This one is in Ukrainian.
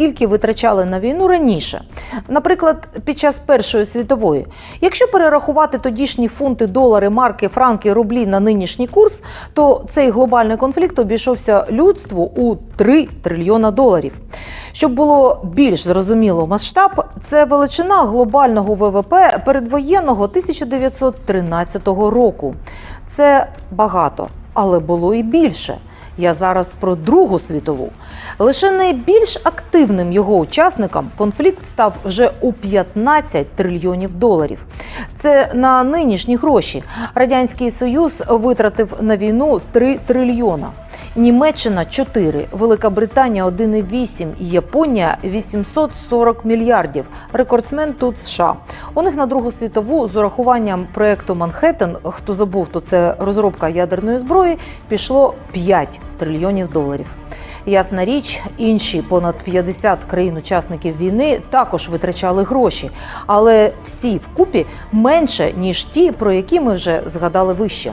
скільки витрачали на війну раніше. Наприклад, під час Першої світової. Якщо перерахувати тодішні фунти, долари, марки, франки, рублі на нинішній курс, то цей глобальний конфлікт обійшовся людству у 3 трильйона доларів. Щоб було більш зрозуміло масштаб, це величина глобального ВВП передвоєнного 1913 року. Це багато, але було і більше. Я зараз про Другу світову. Лише найбільш активним його учасникам конфлікт став вже у 15 трильйонів доларів. Це на нинішні гроші. Радянський Союз витратив на війну 3 трильйона. Німеччина 4, Велика Британія 1,8 і Японія 840 мільярдів. Рекордсмен тут США. У них на Другу світову з урахуванням проекту Манхеттен, хто забув, то це розробка ядерної зброї, пішло 5 трильйонів доларів. Ясна річ, інші понад 50 країн-учасників війни також витрачали гроші, але всі вкупі менше ніж ті, про які ми вже згадали вище.